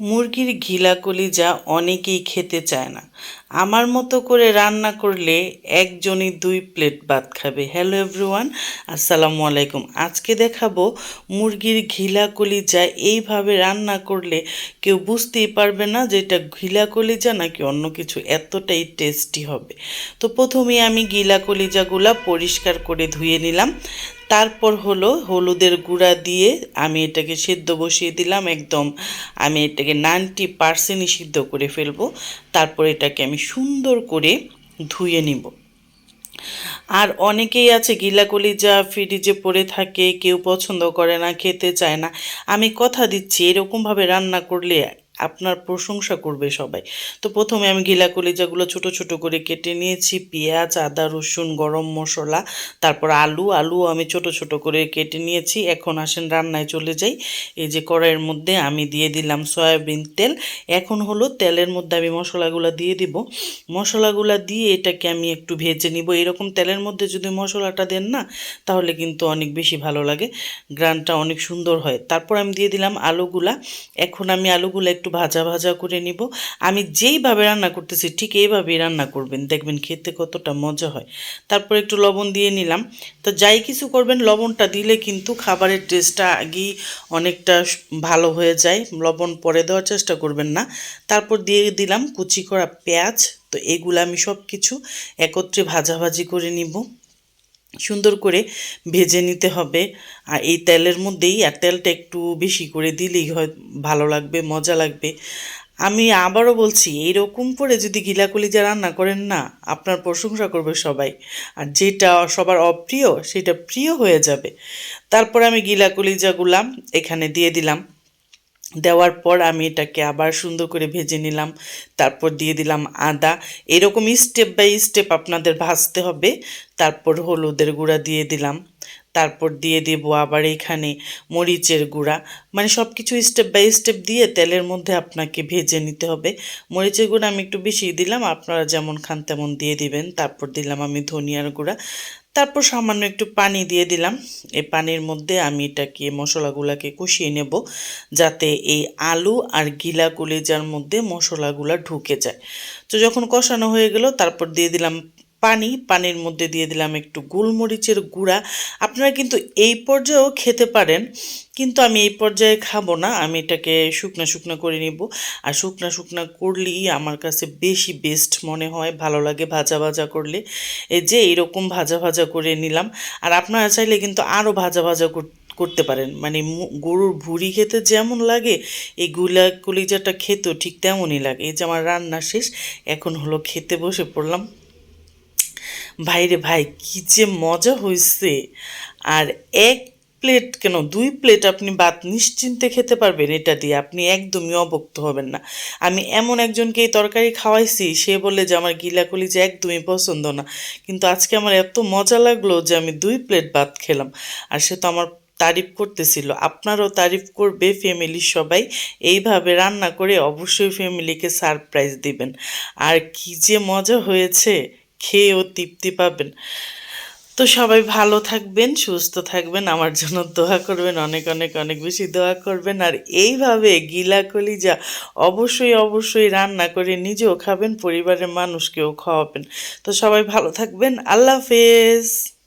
মুরগির ঘিলা কলিজা অনেকেই খেতে চায় না। আমার মতো করে রান্না করলে একজনই দুই প্লেট ভাত খাবে। হ্যালো এভরিওয়ান, আসসালামু আলাইকুম। আজকে দেখাবো মুরগির ঘিলা কলিজা এইভাবে রান্না করলে কেউ বুঝতেই পারবে না যে এটা ঘিলা কলিজা নাকি অন্য কিছু, এতটাই টেস্টি হবে। তো প্রথমে আমি গিলা কলিজাগুলা পরিষ্কার করে ধুয়ে নিলাম। তারপর হলো হলুদের গুঁড়া দিয়ে আমি এটাকে সেদ্ধ বসিয়ে দিলাম একদম। আমি এটাকে নাইনটি পার্সেন্টই সিদ্ধ করে ফেলব। তারপর এটাকে আমি সুন্দর করে ধুয়ে নিব। আর অনেকেই আছে গিলা কলিজা ফ্রিজে পড়ে থাকে, কেউ পছন্দ করে না, খেতে চায় না। আমি কথা দিচ্ছি, এরকমভাবে রান্না করলে আপনার প্রশংসা করবে সবাই। তো প্রথমে আমি গিলা কলিজাগুলো ছোট ছোট করে কেটে নিয়েছি, পেঁয়াজ, আদা, রসুন, গরম মশলা, তারপর আলু আলু আমি ছোট ছোট করে কেটে নিয়েছি। এখন আসেন রান্নায় চলে যাই। এই যে কড়াইয়ের মধ্যে আমি দিয়ে দিলাম সয়াবিন তেল। এখন হলো তেলের মধ্যে আমি মশলাগুলো দিয়ে দিব। মশলাগুলো দিয়ে এটাকে আমি একটু ভেজে নিব। এরকম তেলের মধ্যে যদি মশলাটা দেন না, তাহলে কিন্তু অনেক বেশি ভালো লাগে। গ্রানটা অনেক সুন্দর হয়। তারপর আমি দিয়ে দিলাম আলুগুলা। এখন আমি আলুগুলো একটু একটু ভাজা ভাজা করে নিব। আমি যেইভাবে রান্না করতেছি ঠিক এইভাবেই রান্না করবেন। দেখবেন খেতে কতটা মজা হয়। তারপর একটু লবণ দিয়ে নিলাম। তো যাই কিছু করবেন, লবণটা দিলে কিন্তু খাবারের টেস্টটা আগেই অনেকটা ভালো হয়ে যায়। লবণ পরে দেওয়ার চেষ্টা করবেন না। তারপর দিয়ে দিলাম কুচি করা পেঁয়াজ। তো এগুলো আমি সব কিছু একত্রে ভাজাভাজি করে নিব। সুন্দর করে ভেজে নিতে হবে। আর এই তেলের মধ্যেই আর তেলটা একটু বেশি করে দিলেই হয়, ভালো লাগবে, মজা লাগবে। আমি আবারও বলছি, এইরকম করে যদি গিলা কলিজা রান্না করেন না, আপনার প্রশংসা করবে সবাই। আর যেটা সবার অপ্রিয়, সেটা প্রিয় হয়ে যাবে। তারপর আমি গিলা কলিজাগুলাম এখানে দিয়ে দিলাম। দেওয়ার পর আমি এটাকে আবার সুন্দর করে ভেজে নিলাম, তারপর দিয়ে দিলাম আদা। এরকম স্টেপ বাই স্টেপ আপনাদের ভাজতে হবে। তারপর হলুদের গুঁড়া দিয়ে দিলাম। তারপর দিয়ে দেব আবার এখানে মরিচের গুঁড়া। মানে সব কিছু স্টেপ বাই স্টেপ দিয়ে তেলের মধ্যে আপনাকে ভেজে নিতে হবে। মরিচের গুঁড়া আমি একটু বেশি দিলাম, আপনারা যেমন খান তেমন দিয়ে দিবেন। তারপর দিলাম আমি ধনিয়ার গুঁড়া। তারপর সামান্য একটু পানি দিয়ে দিলাম। এই পানির মধ্যে আমি এটাকে, মশলাগুলাকে কষিয়ে নেব যাতে এই আলু আর গিলা কলিজার মধ্যে মশলাগুলা ঢুকে যায়। তো যখন কষানো হয়ে গেল, তারপর দিয়ে দিলাম পানি, পানির মধ্যে দিয়ে দিলাম একটু গোলমরিচের গুঁড়া। আপনারা কিন্তু এই পর্যায়েও খেতে পারেন, কিন্তু আমি এই পর্যায়ে খাব না, আমি এটাকে শুকনো শুকনো করে নিব। আর শুকনা শুকনো করলেই আমার কাছে বেশি বেস্ট মনে হয়, ভালো লাগে ভাজা ভাজা করলে। এই যে এরকম ভাজা ভাজা করে নিলাম, আর আপনারা চাইলে কিন্তু আরও ভাজা ভাজা করতে পারেন। মানে গরুর ভুড়ি খেতে যেমন লাগে, এই গুলা কলিজাটা খেতেও ঠিক তেমনই লাগে। এই যে আমার রান্না শেষ, এখন হলো খেতে বসে পড়লাম। ভাইরে ভাই, কী যে মজা হয়েছে আর এক প্লেট কেন? দুই প্লেট আপনি ভাত নিশ্চিন্তে খেতে পারবেন এটা দিয়ে, আপনি একদমই অবক্ত হবেন না। আমি এমন একজনকে এই তরকারি খাওয়াইছি, সে বলে যে আমার গিলাকলি যে একদমই পছন্দ না। কিন্তু আজকে আমার এত মজা লাগল যে আমি দুই প্লেট ভাত খেলাম। আর সে তো আমার তারিফ করতেছিল। আপনারও তারিফ করবে ফ্যামিলির সবাই। এইভাবে রান্না করে অবশ্যই ফ্যামিলিকে সারপ্রাইজ দিবেন। আর কি যে মজা হয়েছে। খেয়েও তৃপ্তি পাবেন। তো সবাই ভালো থাকবেন, সুস্থ থাকবেন। আমার জন্য দোয়া করবেন, অনেক অনেক অনেক বেশি দোয়া করবেন। আর এইভাবে গিলা কলিজা অবশ্যই অবশ্যই রান্না করে নিজেও খাবেন, পরিবারের মানুষকেও খাওয়াবেন। তো সবাই ভালো থাকবেন। আল্লাহ হাফেজ।